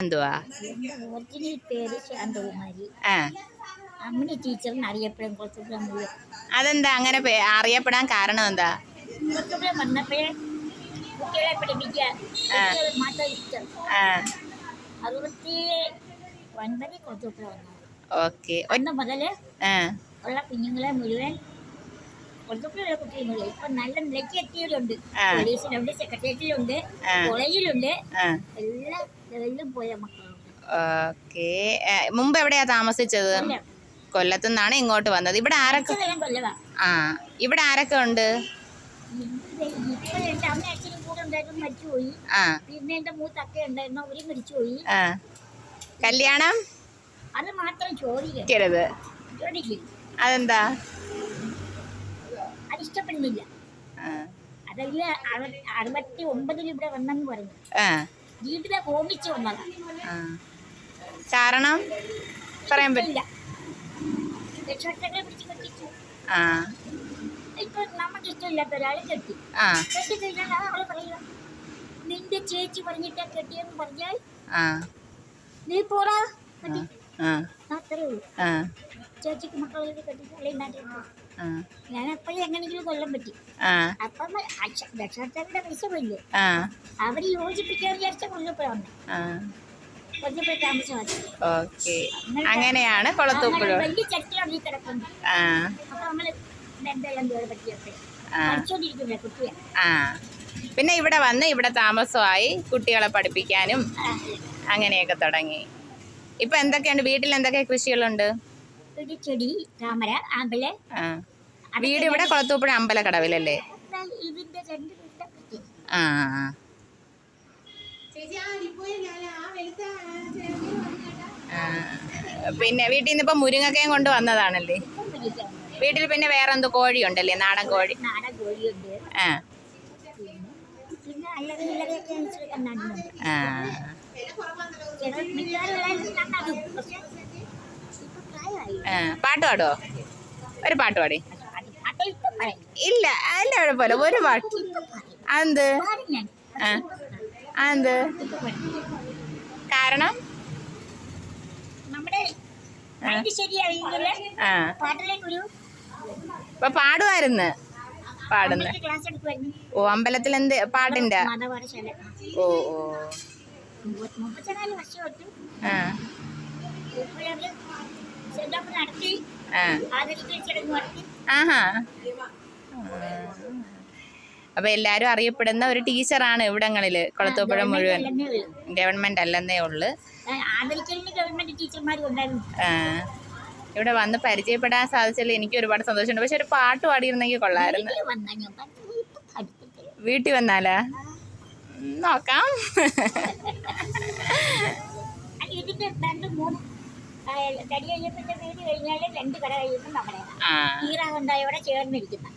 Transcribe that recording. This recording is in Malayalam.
എന്തുവാ? പേര് ശാന്തകുമാരി. ആ. അമ്മിണി ടീച്ചറിന് അറിയപ്പെടും കുറച്ചുകൂടെ അതെന്താ? അങ്ങനെ അറിയപ്പെടാൻ കാരണം എന്താ? കുറച്ചുകൂടെ വന്നപ്പോഴേ കുട്ടികളെ പഠിപ്പിക്കാൻ കുട്ടികളെ മാത്രം ഇഷ്ടം. ആ. അറുപത്തി ഒൻപതിൽ കുറച്ചുകൂടെ വന്നത് ഓക്കെ. ഒന്ന് മുതൽ ആ. ഉള്ള കുഞ്ഞുങ്ങളെ മുഴുവൻ കുറച്ചുകൂടെ കുട്ടികൾ ഇപ്പൊ നല്ല നിലയ്ക്ക് എത്തിയവരുണ്ട്. പോലീസിലുണ്ട് സെക്രട്ടേറിയറ്റിലുണ്ട്. കോളേജിലുണ്ട്. എല്ലാ ലെവലിലും പോയ മക്കളുണ്ട് ഓക്കെ. മുമ്പ് എവിടെയാ താമസിച്ചത്? കൊല്ലം. കൊല്ലത്തുനിന്നാണ് ഇങ്ങോട്ട് വന്നത്. ഇവിടെ ആരൊക്കെ? ആ. ഇവിടെ ആരൊക്കെ ഉണ്ട്? ഉണ്ടായിരുന്നു മരിച്ചുപോയി. ആ. പിന്നെ എന്റെ മൂത്ത ഉണ്ടായിരുന്നു അവരും മരിച്ചുപോയി. ആ. കല്യാണം? അത് മാത്രം ചോദിക്കരുത്. ക്കരുത് ചോദിക്കും. അതെന്താ? അത് ഇഷ്ടപ്പെടുന്നില്ല. അതല്ല അറു- അറുപത്തി ഒമ്പതിൽ ഇവിടെ വന്നെന്ന് പറഞ്ഞു. വീട്ടിലെ ഹോമിച്ച് വന്നതാ. ആ. കാരണം? പറയാൻ പറ്റില്ല രക്ഷകർത്താക്കളെ പിടിച്ച് കെട്ടിച്ചു. ഇപ്പൊ നമുക്ക് ഇഷ്ടമില്ലാത്ത ഒരാളെ കെട്ടി. കെട്ടി കഴിഞ്ഞാൽ അവളെ പറയുക നിന്റെ ചേച്ചി പറഞ്ഞിട്ടാ കെട്ടിയെന്ന് പറഞ്ഞാൽ നീ പോടാ. അത്രേ ഉള്ളൂ. ചേച്ചിക്ക് മക്കളെ കെട്ടിച്ചാലേ ഞാൻ എപ്പോഴും എങ്ങനെയെങ്കിലും കൊല്ലം പറ്റി. അപ്പം രക്ഷകർത്താക്കളുടെ പൈസ പോയില്ലേ? ആ. അവർ യോജിപ്പിക്കാൻ വിചാരിച്ച കൊല്ലപ്പോഴ താമസമാക്കി. അങ്ങനെയാണ് കൊളത്തൂപ്പുഴ. വലിയ ചട്ടിയാണ് ഈ കിടക്കുന്നത് അപ്പൊ നമ്മൾ എന്തെല്ലാം ജോലി പറ്റിയപ്പോ ആ. പഠിച്ചോണ്ടിരിക്കുന്ന കുട്ടിയെ. ആ. പിന്നെ ഇവിടെ വന്ന് ഇവിടെ താമസമായി കുട്ടികളെ പഠിപ്പിക്കാനും അങ്ങനെയൊക്കെ തുടങ്ങി. ഇപ്പൊ എന്തൊക്കെയാണ് വീട്ടിൽ എന്തൊക്കെ കൃഷികളുണ്ട്? ഒരു ചെടി താമര ആമ്പൽ വീട് ഇവിടെ കൊളത്തൂപ്പുഴ അമ്പലക്കടവിലല്ലേ കടവിലല്ലേ? ഇതിന്റെ രണ്ട് ആ. പിന്നെ വീട്ടിൽ നിന്ന് ഇപ്പൊ മുരിങ്ങക്കയും കൊണ്ട് വന്നതാണല്ലേ? വീട്ടിൽ പിന്നെ വേറെ കോഴി ഉണ്ടല്ലേ? നാടൻ കോഴി? ആ ചില മിക്കാറുള്ള നടും പക്ഷെ ഇപ്പൊ പ്രായമായി ആ. പാട്ട് പാടുവോ? ഒരു പാട്ട് പാടി. അത് അത് ഇല്ല അല്ല കുഴപ്പമില്ല ഒരു പാട്ട്. ആ അതെന്ത്? കാരണം? ഇപ്പൊ പാടുമായിരുന്നു പാടുന്ന. ഓ അമ്പലത്തിൽ എന്ത് പാട്ടിന്റെ? ഓ ഓ. ആ. ആഹാ. അപ്പൊ എല്ലാരും അറിയപ്പെടുന്ന ഒരു ടീച്ചറാണ് ഇവിടങ്ങളിൽ കൊളത്തൂപ്പുഴ മുഴുവൻ. ഗവൺമെന്റ് അല്ലെന്നേ ഉള്ളു. ഇവിടെ വന്ന് പരിചയപ്പെടാൻ സാധിച്ചതിൽ എനിക്ക് ഒരുപാട് സന്തോഷമുണ്ട്. പക്ഷെ ഒരു പാട്ട് പാടിയിരുന്നെങ്കിൽ കൊള്ളായിരുന്നു വീട്ടിൽ വന്നാലാ? നോക്കാം. തടി കഴിയപ്പന്റെ വീട് കഴിഞ്ഞാൽ രണ്ട് കട കഴിയുമ്പോൾ നമ്മുടെ ആ. ഈറാവുണ്ടായോടെ ചേർന്നിരിക്കുന്ന.